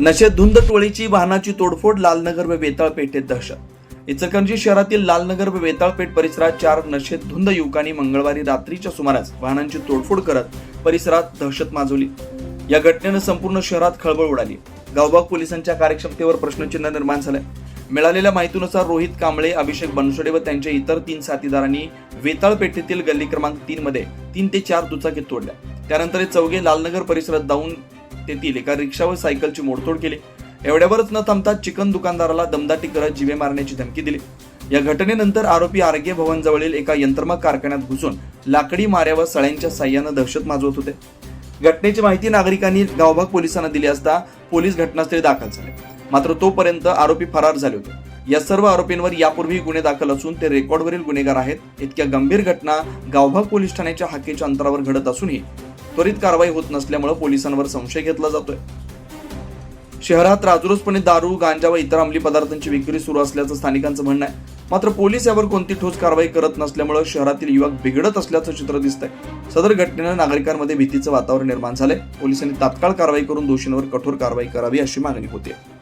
नशेत धुंद टोळीची वाहनाची तोडफोड लालनगर व वेताळ पेठेत दहशत. इचलकरंजी शहरातील लालनगर व बेताळपेठ परिसरात चार नशेत धुंद युवकांनी मंगळवारी रात्रीच्या सुमारास वाहनांची तोडफोड करत परिसरात दहशत माजवली. या घटनेनं संपूर्ण शहरात खळबळ उडाली. गावबाग पोलिसांच्या कार्यक्षमतेवर प्रश्नचिन्ह निर्माण झालंय. मिळालेल्या माहितीनुसार रोहित कांबळे अभिषेक बनसोडे व त्यांच्या इतर तीन साथीदारांनी वेताळपेठेतील गल्ली क्रमांक तीन मध्ये तीन ते चार दुचाकी तोडल्या. त्यानंतर हे चौघे लालनगर परिसरात जाऊन तेथील एका रिक्षा व सायकलची मोडतोड केली. एवढ्यावरच न थांबता चिकन दुकानदाराला दमदाटी करत जिवे मारण्याची धमकी दिली. या घटनेनंतर आरोपी आरोग्य भवन जवळील एका यंत्रमाग कारखान्यात घुसून लाकडी माऱ्या व सळ्यांच्या साह्यानं दहशत माजवत होते. घटनेची माहिती नागरिकांनी गावभाग पोलिसांना दिली असता पोलीस घटनास्थळी दाखल झाले. मात्र तोपर्यंत आरोपी फरार झाले होते. या सर्व आरोपींवर यापूर्वी गुन्हे दाखल असून ते रेकॉर्डवरील गुन्हेगार आहेत. इतक्या गंभीर घटना गावभाग पोलीस ठाण्याच्या हाकेच्या अंतरावर घडत असूनही त्वरित कारवाई होत नसल्यामुळे पोलिसांवर संशय घेतला जातोय. शहरात राजरोसपणे दारू गांजा व इतर अंमली पदार्थांची विक्री सुरू असल्याचं स्थानिकांचं म्हणणं आहे. मात्र पोलीस यावर कोणती ठोस कारवाई करत नसल्यामुळे शहरातील युवक बिघडत असल्याचं चित्र दिसतंय. सदर घटनेनं नागरिकांमध्ये भीतीचं वातावरण निर्माण झालंय. पोलिसांनी तात्काळ कारवाई करून दोषींवर कठोर कारवाई करावी अशी मागणी आहे